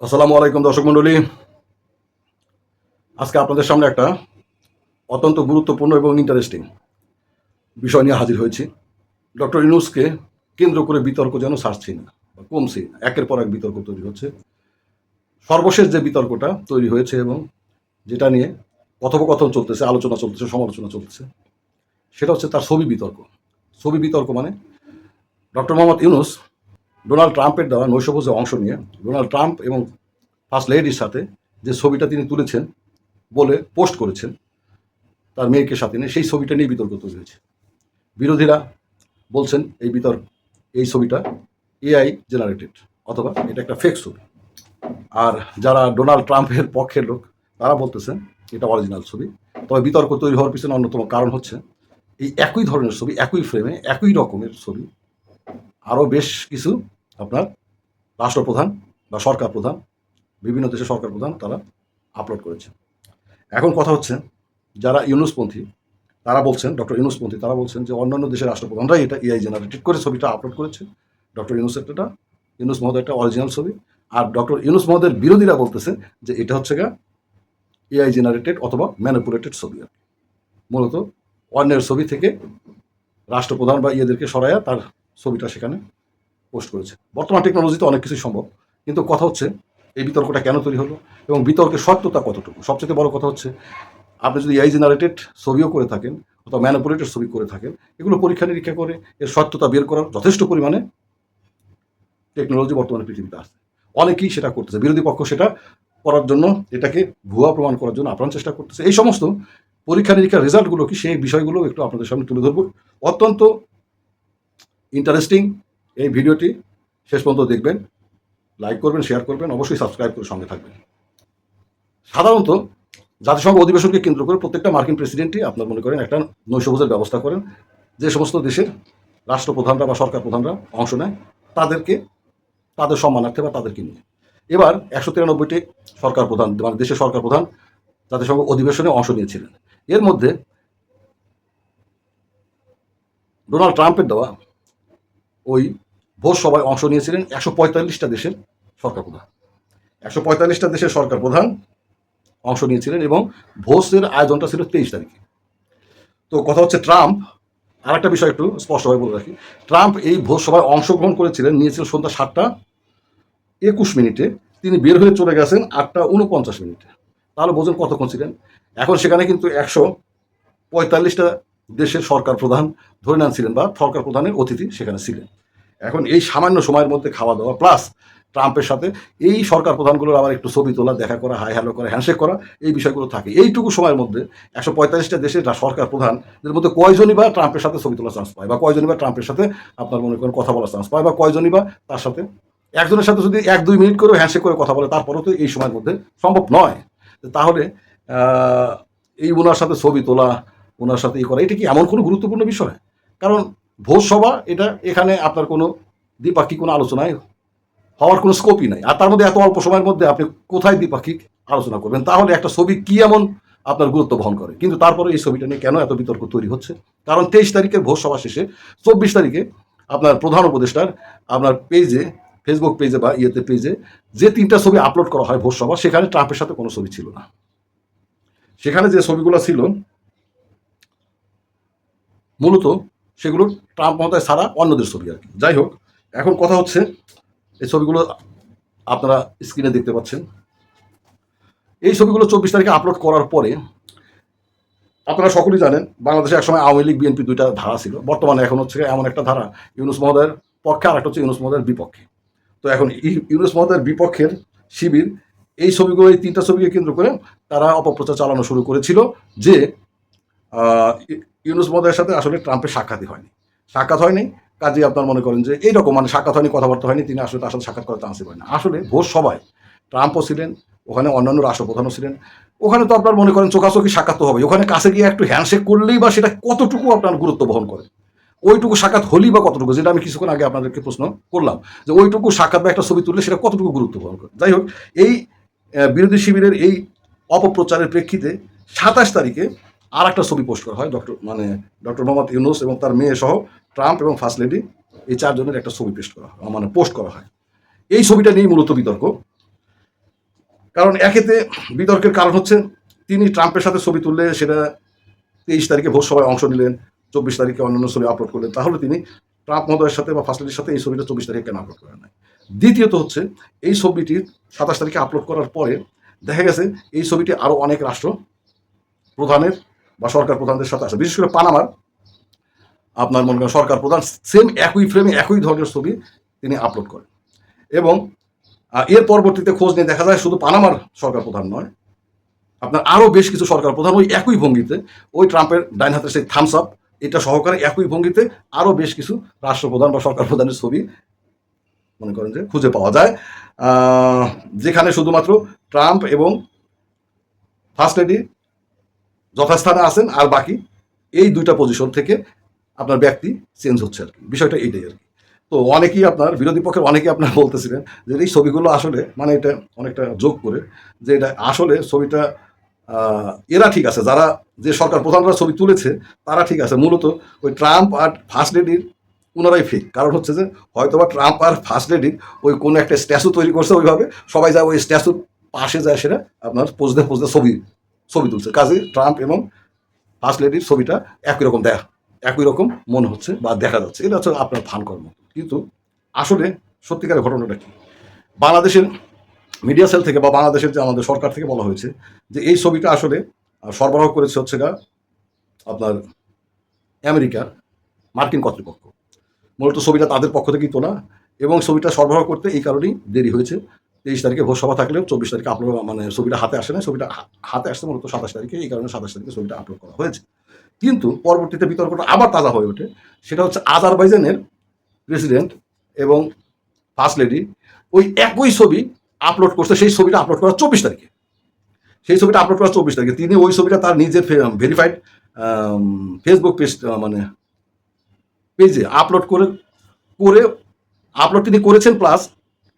আসসালামু আলাইকুম দর্শক মণ্ডলী আজকে আপনাদের সামনে একটা অত্যন্ত গুরুত্বপূর্ণ এবং ইন্টারেস্টিং বিষয় নিয়ে হাজির হয়েছি। ডক্টর ইনুসকে কেন্দ্র করে বিতর্ক যেন ছাড়ছি না বা কমছে। একের পর এক বিতর্ক তৈরি হচ্ছে। সর্বশেষ যে বিতর্কটা তৈরি হয়েছে এবং যেটা নিয়ে কথোপকথন চলতেছে, আলোচনা চলতেছে, সমালোচনা চলতেছে, সেটা হচ্ছে তার ছবি বিতর্ক। ছবি বিতর্ক মানে ডক্টর মোহাম্মদ ইউনুস ডোনাল্ড ট্রাম্পের দেওয়া নৈশভোজে অংশ নিয়ে ডোনাল্ড ট্রাম্প এবং ফার্স্ট লেডির সাথে যে ছবিটা তিনি তুলেছেন বলে পোস্ট করেছেন, তার মেয়েকে সাথে নিয়ে সেই ছবিটা নিয়ে বিতর্ক তৈরি হয়েছে। বিরোধীরা বলছেন এই বিতর্ক এই ছবিটা এআই জেনারেটেড অথবা এটা একটা ফেক ছবি। আর যারা ডোনাল্ড ট্রাম্পের পক্ষের লোক, তারা বলতেছেন এটা অরিজিনাল ছবি। তবে বিতর্ক তৈরি হওয়ার পিছনে অন্যতম কারণ হচ্ছে এই একই ধরনের ছবি, একই ফ্রেমে একই রকমের ছবি আরও বেশ কিছু আপনার রাষ্ট্রপ্রধান বা সরকার প্রধান বিভিন্ন দেশের সরকার প্রধান তারা আপলোড করেছে এখন কথা হচ্ছে, যারা ইউনুসপন্থী, তারা বলছেন, ডক্টর ইউনুসপন্থী তারা বলছেন যে অন্যান্য দেশের রাষ্ট্রপ্রধানরাই এটা এআই জেনারেটেড করে ছবিটা আপলোড করেছে। ডক্টর ইউনুস একটা, ইউনুস মহোদয় একটা অরিজিনাল ছবি। আর ডক্টর ইউনুস মহোদয়ের বিরোধীরা বলতেছে যে এটা হচ্ছে গা এআই জেনারেটেড অথবা ম্যানিপুলেটেড ছবি আর মূলত অন্যের ছবি থেকে রাষ্ট্রপ্রধান বা ইয়েদেরকে সরাইয়া তার ছবিটা সেখানে পোস্ট করেছে। বর্তমান টেকনোলজিতে অনেক কিছুই সম্ভব, কিন্তু কথা হচ্ছে এই বিতর্কটা কেন তৈরি হলো এবং বিতর্কের সত্যতা কতটুকু? সবচেয়ে বড় কথা হচ্ছে, আপনি যদি এআই জেনারেটেড ছবিও করে থাকেন অথবা ম্যানিপুলেটেড ছবি করে থাকেন, এগুলো পরীক্ষা নিরীক্ষা করে এর সত্যতা বের করার যথেষ্ট পরিমাণে টেকনোলজি বর্তমানে পৃথিবীতে আসছে। অনেকেই সেটা করতেছে, বিরোধী পক্ষ সেটা করার জন্য এটাকে ভুয়া প্রমাণ করার জন্য আপ্রাণ চেষ্টা করতেছে। এই সমস্ত পরীক্ষা নিরীক্ষার রেজাল্টগুলো কি সেই বিষয়গুলো একটু আপনাদের সামনে তুলে ধরবো। অত্যন্ত ইন্টারেস্টিং এই ভিডিওটি। শেষ পর্যন্ত দেখবেন লাইক করবেন শেয়ার করবেন, অবশ্যই সাবস্ক্রাইব করে সঙ্গে থাকবেন। সাধারণত জাতিসংঘ অধিবেশনকে কেন্দ্র করে প্রত্যেকটা মার্কিন প্রেসিডেন্টই আপনার মনে করেন একটা নৈশভোজের ব্যবস্থা করেন। যে সমস্ত দেশের রাষ্ট্রপ্রধানরা বা সরকার প্রধানরা অংশ নেয়, তাদেরকে, তাদের সম্মানার্থে বা তাদেরকে নিয়ে। এবার একশো তিরানব্বইটি সরকার প্রধান মানে দেশের সরকার প্রধান জাতিসংঘ অধিবেশনে অংশ নিয়েছিলেন। এর মধ্যে ডোনাল্ড ট্রাম্পের দেওয়া ওই ভোজ সভায় অংশ নিয়েছিলেন একশো পঁয়তাল্লিশটা দেশের সরকার প্রধান। একশো পঁয়তাল্লিশটা দেশের সরকার প্রধান অংশ নিয়েছিলেন এবং ভোজের আয়োজনটা ছিল তেইশ তারিখে। তো কথা হচ্ছে ট্রাম্প আর একটা বিষয় একটু স্পষ্টভাবে বলে রাখি। ট্রাম্প এই ভোজ সভায় অংশগ্রহণ করেছিলেন নিয়েছিলেন সন্ধ্যা সাতটা একুশ মিনিটে। তিনি বের হয়ে চলে গেছেন আটটা উনপঞ্চাশ মিনিটে। তাহলে বোঝেন কতক্ষণ ছিলেন? এখন সেখানে কিন্তু একশো পঁয়তাল্লিশটা দেশের সরকার প্রধান ধরে নেন ছিলেন বা সরকার প্রধানের অতিথি সেখানে ছিলেন। এখন এই সামান্য সময়ের মধ্যে খাওয়া দাওয়া প্লাস ট্রাম্পের সাথে এই সরকার প্রধানগুলোর আবার একটু ছবি তোলা, দেখা করা, হাই হ্যালো করা, হ্যান্ডশেক করা, এই বিষয়গুলো থাকে। এইটুকু সময়ের মধ্যে একশো পঁয়তাল্লিশটা দেশের সরকার প্রধান প্রধানদের মধ্যে কয়জনই বা ট্রাম্পের সাথে ছবি তোলার চান্স পায়? বা কয়জনই বা ট্রাম্পের সাথে আপনার মনে করেন কথা বলার চান্স পায়? বা কয়জনই বা তার সাথে? একজনের সাথে যদি এক, দুই মিনিট করে হ্যান্ডশেক করে কথা বলে, তারপরেও তো এই সময়ের মধ্যে সম্ভব নয়। তাহলে এই ওনার সাথে ছবি তোলা ওনার সাথে ই করা। এটা কি এমন কোনো গুরুত্বপূর্ণ বিষয়? কারণ ভোজ সভা, এটা এখানে আপনার কোনো দ্বিপাক্ষিক কোনো আলোচনায় হওয়ার কোনো স্কোপই নাই। আর তার মধ্যে এত অল্প সময়ের মধ্যে আপনি কোথায় দ্বিপাক্ষিক আলোচনা করবেন? তাহলে একটা ছবি কি এমন আপনার গুরুত্ব বহন করে? কিন্তু তারপরে এই ছবিটা নিয়ে কেন এত বিতর্ক তৈরি হচ্ছে? কারণ তেইশ তারিখের ভোজ সভা শেষে চব্বিশ তারিখে আপনার প্রধান উপদেষ্টার আপনার পেজে ফেসবুক পেজে বা ইয়েতে পেজে যে তিনটা ছবি আপলোড করা হয় ভোজ সভা, সেখানে ট্রাম্পের সাথে কোনো ছবি ছিল না। সেখানে যে ছবিগুলো ছিল মূলত সেগুলো ট্রাম্প মহোদয় ছাড়া অন্যদের ছবি আর কি। যাই হোক, এখন কথা হচ্ছে, এই ছবিগুলো আপনারা স্ক্রিনে দেখতে পাচ্ছেন। এই ছবিগুলো চব্বিশ তারিখে আপলোড করার পরে, আপনারা সকলেই জানেন, বাংলাদেশে একসময় আওয়ামী লীগ, বিএনপি দুইটা ধারা ছিল। বর্তমানে এখন হচ্ছে এমন একটা ধারা, ইউনুস মহোদয়ের পক্ষে আর একটা হচ্ছে ইউনুস মহোদয়ের বিপক্ষে। তো এখন ইউনুস মহোদয়ের বিপক্ষের শিবির, এই ছবিগুলো, এই তিনটা ছবিকে কেন্দ্র করে তারা অপপ্রচার চালানো শুরু করেছিল যে ইউনুস মহোদয়ের সাথে আসলে ট্রাম্পের সাক্ষাৎই হয়নি। সাক্ষাৎ হয়নি। কাজে আপনার মনে করেন যে এইরকম মানে সাক্ষাৎ হয়নি, কথাবার্তা হয়নি, তিনি আসলে তার সাথে সাক্ষাৎ করার চান্সই পায় না আসলে ভোজ সবাই ট্রাম্পও ছিলেন, ওখানে অন্যান্য রাষ্ট্রপ্রধানও ছিলেন। ওখানে তো আপনার মনে করেন চোখাচোখি সাক্ষাৎ তো হবে ওখানে কাছে গিয়ে একটু হ্যান্ডশেক করলেই বা সেটা কতটুকু আপনার গুরুত্ব বহন করে ওইটুকু সাক্ষাৎ হলেই বা কতটুকু? যেটা আমি কিছুক্ষণ আগে আপনাদেরকে প্রশ্ন করলাম, যে ওইটুকু সাক্ষাৎ বা একটা ছবি তুললে সেটা কতটুকু গুরুত্ব বহন করে যাই হোক, এই বিরোধী শিবিরের এই অপপ্রচারের প্রেক্ষিতে সাতাশ তারিখে আর একটা ছবি পোস্ট করা হয়, ডক্টর মানে ডক্টর মোহাম্মদ ইউনুস এবং তার মেয়ে সহ ট্রাম্প এবং ফার্স্ট লেডি এই চারজনের একটা ছবি পেস্ট করা হয় মানে পোস্ট করা হয়। এই ছবিটা নিয়েই মূলত বিতর্ক। কারণ একেতে বিতর্কের কারণ হচ্ছে, তিনি ট্রাম্পের সাথে ছবি তুললে সেটা তেইশ তারিখে ভোট সভায় অংশ নিলেন, চব্বিশ তারিখে অন্যান্য ছবি আপলোড করলেন, তাহলে তিনি ট্রাম্প মহোদয়ের সাথে বা ফার্স্ট লেডির সাথে এই ছবিটা চব্বিশ তারিখে কেন আপলোড করেন নাই? দ্বিতীয়ত হচ্ছে, এই ছবিটি সাতাশ তারিখে আপলোড করার পরে দেখা গেছে, এই ছবিটি আরও অনেক রাষ্ট্র প্রধানের বা সরকার প্রধানদের সাথে আছে বিশেষ করে পানামার, আপনার মনে করেন সরকার প্রধান সেম একই ফ্রেমে একই ধরনের ছবি তিনি আপলোড করেন। এবং এর পরবর্তীতে খোঁজ নিয়ে দেখা যায় শুধু পানামার সরকার প্রধান নয়, আপনার আরও বেশ কিছু সরকার প্রধান ওই একই ভঙ্গিতে, ওই ট্রাম্পের ডাইন হাতের সেই থামস আপ এটা সহকারে একই ভঙ্গিতে আরও বেশ কিছু রাষ্ট্রপ্রধান বা সরকার প্রধানের ছবি মনে করেন যে খুঁজে পাওয়া যায়। যেখানে শুধুমাত্র ট্রাম্প এবং ফার্স্ট লেডি যথাস্থানে আছেন, আর বাকি এই দুইটা পজিশন থেকে আপনার ব্যক্তি চেঞ্জ হচ্ছে আর কি। বিষয়টা এইটাই আর কি। তো অনেকেই আপনার, বিরোধী পক্ষের অনেকেই আপনার বলতেছিলেন যে এই ছবিগুলো আসলে মানে এটা অনেকটা যোগ করে, যে এটা আসলে ছবিটা এরা ঠিক আছে, যারা যে সরকার প্রধানরা ছবি তুলেছে, তারা ঠিক আছে। মূলত ওই ট্রাম্প আর ফার্স্ট লেডির ওনারাই ফেক কারণ হচ্ছে যে, হয়তোবা ট্রাম্প আর ফার্স্ট লেডির ওই কোনো একটা স্ট্যাচু তৈরি করছে ওইভাবে, সবাই যায় ওই স্ট্যাচুর পাশে যায় সেটা আপনার পোজতে পোজতে ছবি ছবি তুলছে। কাজে ট্রাম্প এবং ফার্স্ট লেডির ছবিটা একই রকম দেখা একই রকম মনে হচ্ছে বা দেখা যাচ্ছে। এটা হচ্ছে আপনার ফান কর্ম কিন্তু আসলে সত্যিকারের ঘটনাটা কি? বাংলাদেশের মিডিয়া সেল থেকে বা বাংলাদেশের যে আমাদের সরকার থেকে বলা হয়েছে যে এই ছবিটা আসলে সরবরাহ করেছে হচ্ছে গা আপনার আমেরিকার মার্কিন কর্তৃপক্ষ। মূলত ছবিটা তাদের পক্ষ থেকেই তোলা এবং ছবিটা সরবরাহ করতে এই কারণেই দেরি হয়েছে। তেইশ তারিখে ভোট সভা থাকলেও চব্বিশ তারিখে আপলোড মানে ছবিটা হাতে আসে না ছবিটা হাতে আসছে মূলত সাতাশ তারিখে। এই কারণে সাতাশ তারিখে ছবিটা আপলোড করা হয়েছে। কিন্তু পরবর্তীতে বিতর্কটা আবার তাজা হয়ে ওঠে। সেটা হচ্ছে আজারবাইজানের প্রেসিডেন্ট এবং ফার্স্ট লেডি ওই একই ছবি আপলোড করছে। সেই ছবিটা আপলোড করা চব্বিশ তারিখে। সেই ছবিটা আপলোড করা চব্বিশ তারিখে। তিনি ওই ছবিটা তার নিজের ভেরিফাইড ফেসবুক পেজ মানে পেজে আপলোড করে করে আপলোড তিনি করেছেন। প্লাস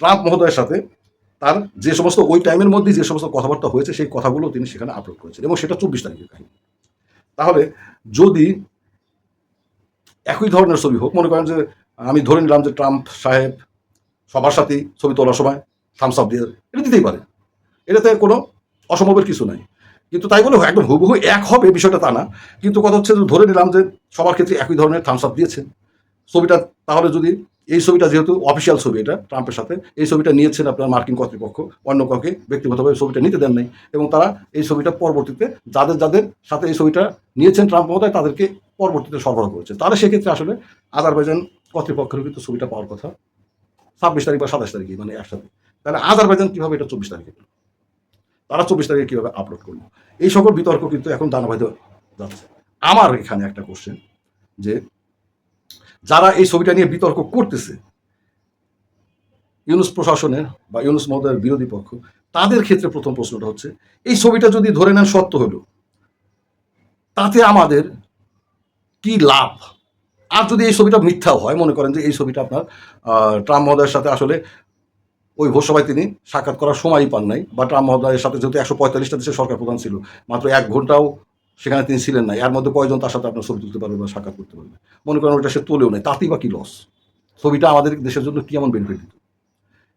ট্রাম্প মহোদয়ের সাথে তার যে সমস্ত ওই টাইমের মধ্যে যে সমস্ত কথাবার্তা হয়েছে, সেই কথাগুলো তিনি সেখানে আপলোড করেছেন এবং সেটা চব্বিশ তারিখের কাহিনী। তাহলে যদি একই ধরনের ছবি হোক, মনে করেন যে আমি ধরে নিলাম যে ট্রাম্প সাহেব সবার সাথেই ছবি তোলার সময় থামস আপ দিয়ে, এটা দিতেই পারে। এটাতে কোনো অসম্ভবের কিছু নাই। কিন্তু তাই বলে একদম হুবহু এক হবে, বিষয়টা তা না। কিন্তু কথা হচ্ছে ধরে নিলাম যে সবার ক্ষেত্রে একই ধরনের থামস আপ দিয়েছেন। ছবিটা তাহলে যদি এই ছবিটা যেহেতু অফিসিয়াল ছবি এটা, ট্রাম্পের সাথে, এই ছবিটা নিয়েছেন আপনার মার্কিন কর্তৃপক্ষ। অন্য কাউকে ব্যক্তিগতভাবে ছবিটা নিতে দেন নাই এবং তারা এই ছবিটা পরবর্তীতে যাদের যাদের সাথে এই ছবিটা নিয়েছেন ট্রাম্প মহোদয়, তাদেরকে পরবর্তীতে সরবরাহ করেছে। তাহলে সেক্ষেত্রে আসলে আজারবাইজান কর্তৃপক্ষের কিন্তু ছবিটা পাওয়ার কথা। ছাব্বিশ তারিখ বা সাতাশ তারিখে মানে একসাথে। তাহলে আজারবাইজান কীভাবে এটা চব্বিশ তারিখে? তারা চব্বিশ তারিখে কীভাবে আপলোড করল? এই সকল বিতর্ক কিন্তু এখন দানা বাঁধে যাচ্ছে। আমার এখানে একটা কোশ্চেন যে যারা এই ছবিটা নিয়ে বিতর্ক করতেছে, ইউনুস প্রশাসনের বা ইউনুস মহোদয়ের বিরোধী পক্ষ, তাদের ক্ষেত্রে প্রথম প্রশ্নটা হচ্ছে, এই ছবিটা যদি ধরে নেন সত্য হলো, তাতে আমাদের কি লাভ? আর যদি এই ছবিটা মিথ্যাও হয়, মনে করেন যে এই ছবিটা আপনার ট্রাম্প মহোদয়ের সাথে আসলে ওই ভোটসভায় তিনি সাক্ষাৎ করার সময়ই পান নাই, বা ট্রাম্প মহোদয়ের সাথে যেহেতু একশো পঁয়তাল্লিশটা দেশের সরকার প্রধান ছিল, মাত্র এক ঘন্টাও সেখানে তিনি ছিলেন না। এর মধ্যে কয়জন তার সাথে আপনার ছবি তুলতে পারবে বা সাক্ষাৎ করতে পারবে মনে করেন ওটা সে তোলেও নেই, তাতেই বা কি লস ছবিটা আমাদের দেশের জন্য কী এমন বেনিফিট দিত?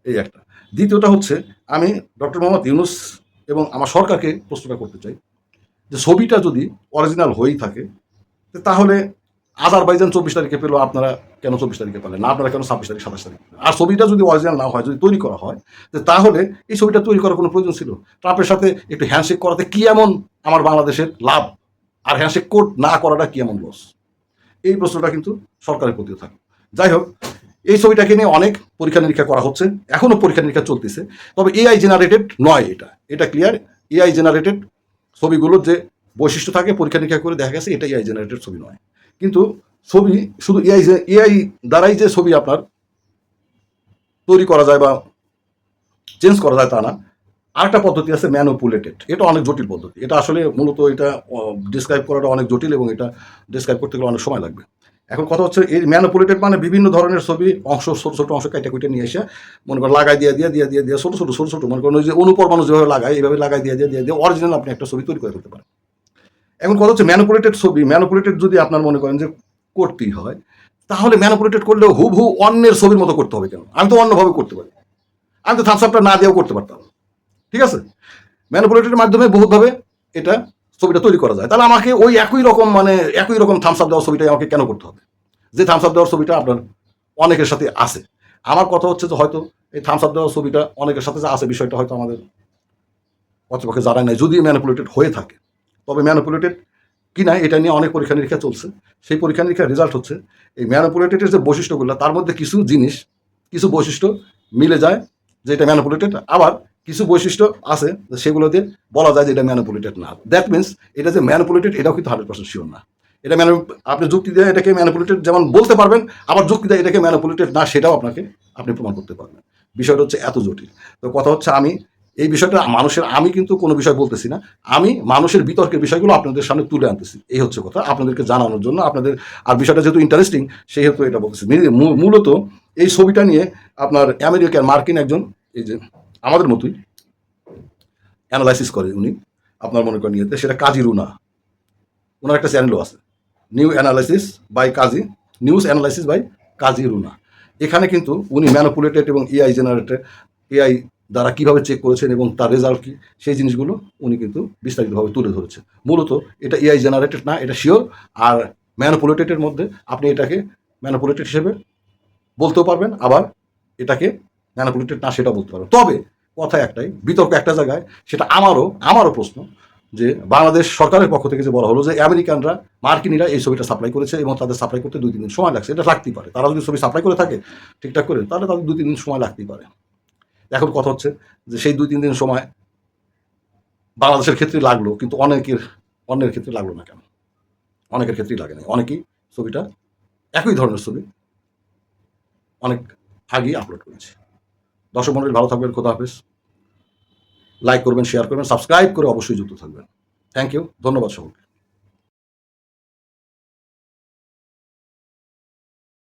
এই একটা। দ্বিতীয়টা হচ্ছে, আমি ডক্টর মোহাম্মদ ইউনুস এবং আমার সরকারকে প্রশ্নটা করতে চাই যে ছবিটা যদি অরিজিনাল হয়েই থাকে তাহলে আজারবাইজান চব্বিশ তারিখে পেল, আপনারা কেন চব্বিশ তারিখে পেলেন? না, আপনারা কেন ছাব্বিশ তারিখ সাতাশ তারিখ আর ছবিটা যদি অরিজিনাল না হয়, যদি তৈরি করা হয় তাহলে এই ছবিটা তৈরি করার কোনো প্রয়োজন ছিল? ট্রাম্পের সাথে একটু হ্যান্ডশেক করাতে কী এমন আমার বাংলাদেশের লাভ? আর হ্যান্ডশেক কোড না করাটা কী এমন লস এই প্রশ্নটা কিন্তু সরকারের প্রতিও থাকে। যাই হোক, এই ছবিটাকে নিয়ে অনেক পরীক্ষা নিরীক্ষা করা হচ্ছে এখনও পরীক্ষা নিরীক্ষা চলতেছে। তবে এআই জেনারেটেড নয় এটা। এটা ক্লিয়ার এআই জেনারেটেড ছবিগুলোর যে বৈশিষ্ট্য থাকে, পরীক্ষা নিরীক্ষা করে দেখা গেছে এটা এআই জেনারেটেড ছবি নয়। কিন্তু ছবি, শুধু এআই যে এআই দ্বারাই যে ছবি আপনার তৈরি করা যায় বা চেঞ্জ করা যায় তা না, আরেকটা পদ্ধতি আছে ম্যানুপুলেটেড এটা অনেক জটিল পদ্ধতি। এটা আসলে মূলত এটা ডিসক্রাইব করাটা অনেক জটিল এবং এটা ডিসক্রাইব করতে গেলে অনেক সময় লাগবে। এখন কথা হচ্ছে, এই ম্যানুপুলেটেড মানে বিভিন্ন ধরনের ছবি, অংশ, ছোটো ছোটো অংশ কেটে কুটে নিয়ে এসে মনে করেন লাগাই দিয়ে দিয়ে দিয়ে দিয়ে দিয়ে, ছোটো ছোটো ছোটো ছোটো মনে করেন ওই যে অনুপরমাণু যেভাবে লাগায়, এইভাবে লাগাই দিয়ে দিয়ে দিয়ে দিয়ে অরিজিনাল আপনি একটা ছবি তৈরি করে ফেলতে পারেন। এখন কথা হচ্ছে ম্যানুপুলেটেড ছবি, ম্যানুপুলেটেড যদি আপনার মনে করেন যে করতেই হয়, তাহলে ম্যানুপুলেটেড করলেও হুবহু অন্যের ছবির মতো করতে হবে কেন? আমি তো অন্যভাবে করতে পারি। আমি তো থামস আপটা না দিয়েও করতে পারতাম। ঠিক আছে? ম্যানিপুলেটের মাধ্যমে বহুতভাবে এটা ছবিটা তৈরি করা যায়। তাহলে আমাকে ওই একই রকম মানে একই রকম থামস আপ দেওয়া ছবিটাই আমাকে কেন করতে হবে? যে থামস আপ দেওয়ার ছবিটা আপনার অনেকের সাথে আছে। আমার কথা হচ্ছে যে হয়তো এই থামস আপ দেওয়ার ছবিটা অনেকের সাথে যে আছে, বিষয়টা হয়তো আমাদের কর্তৃপক্ষে জানায় নাই। যদি ম্যানিপুলেটেড হয়ে থাকে। তবে ম্যানিপুলেটেড কিনা এটা নিয়ে অনেক পরীক্ষা নিরীক্ষা চলছে। সেই পরীক্ষা নিরীক্ষার রেজাল্ট হচ্ছে, এই ম্যানিপুলেটেডের যে বৈশিষ্ট্যগুলো, তার মধ্যে কিছু জিনিস, কিছু বৈশিষ্ট্য মিলে যায় যে এটা ম্যানিপুলেটেড। আবার কিছু বৈশিষ্ট্য আছে যে সেগুলোতে বলা যায় যে এটা ম্যানিপুলেটেড না। দ্যাট মিনস এটা যে ম্যানিপুলেটেড, এটাও কিন্তু হান্ড্রেড পার্সেন্ট শিওর না। এটা ম্যানি আপনি যুক্তি দিয়ে এটাকে ম্যানিপুলেটেড যেমন বলতে পারবেন, আবার যুক্তি দিয়ে এটাকে ম্যানিপুলেটেড না, সেটাও আপনাকে, আপনি প্রমাণ করতে পারবেন। বিষয়টা হচ্ছে এত জটিল। তো কথা হচ্ছে আমি এই বিষয়টা মানুষের, আমি কিন্তু কোনো বিষয় বলতেছি না। আমি মানুষের বিতর্কের বিষয়গুলো আপনাদের সামনে তুলে আনতেছি। এই হচ্ছে কথা। আপনাদেরকে জানানোর জন্য আপনাদের, আর বিষয়টা যেহেতু ইন্টারেস্টিং সেই হেতু এটা বলতেছি। মূলত এই ছবিটা নিয়ে আপনার আমেরিকার মার্কিন একজন, এই যে আমাদের মতোই অ্যানালাইসিস করে উনি, আপনার মনে করেন ইয়েতে, সেটা কাজী রুনা। ওনার একটা চ্যানেলও আছে। New analysis by Kazi news analysis by Kazi Runa. এখানে কিন্তু উনি ম্যানুপুলেটেড এবং এআই জেনারেটেড এআই দ্বারা কীভাবে চেক করেছেন এবং তার রেজাল্ট কী, সেই জিনিসগুলো উনি কিন্তু বিস্তারিতভাবে তুলে ধরেছে মূলত এটা এআই জেনারেটেড না, এটা শিওর আর ম্যানুপুলেটেডের মধ্যে আপনি এটাকে ম্যানুপুলেটেড হিসেবে বলতেও পারবেন, আবার এটাকে ম্যানুপুলেটেড না সেটা বলতে পারবেন। তবে কথা একটাই, বিতর্ক একটা জায়গায়, সেটা আমারও আমারও প্রশ্ন যে বাংলাদেশ সরকারের পক্ষ থেকে যে বলা হলো যে আমেরিকানরা, মার্কিনিরা এই ছবিটা সাপ্লাই করেছে এবং তাদের সাপ্লাই করতে দুই তিন দিন সময় লাগছে, এটা লাগতেই পারে। তারা যদি ছবি সাপ্লাই করে থাকে, ঠিকঠাক করে, তাহলে তাদের দুই তিন দিন সময় লাগতেই পারে। এখন কথা হচ্ছে যে সেই দুই, তিন দিন সময় বাংলাদেশের ক্ষেত্রে লাগল, কিন্তু অনেকের, অন্যের ক্ষেত্রে লাগল না কেন? অনেকের ক্ষেত্রেই লাগে না অনেকেই ছবিটা একই ধরনের ছবি অনেক আগেই আপলোড করেছে। দর্শক মন্ডলী, ভালো থাকবেন, খোদা হাফেজ। লাইক করবেন শেয়ার করবেন সাবস্ক্রাইব করে অবশ্যই যুক্ত থাকবেন। থ্যাংক ইউ ধন্যবাদ সকলকে।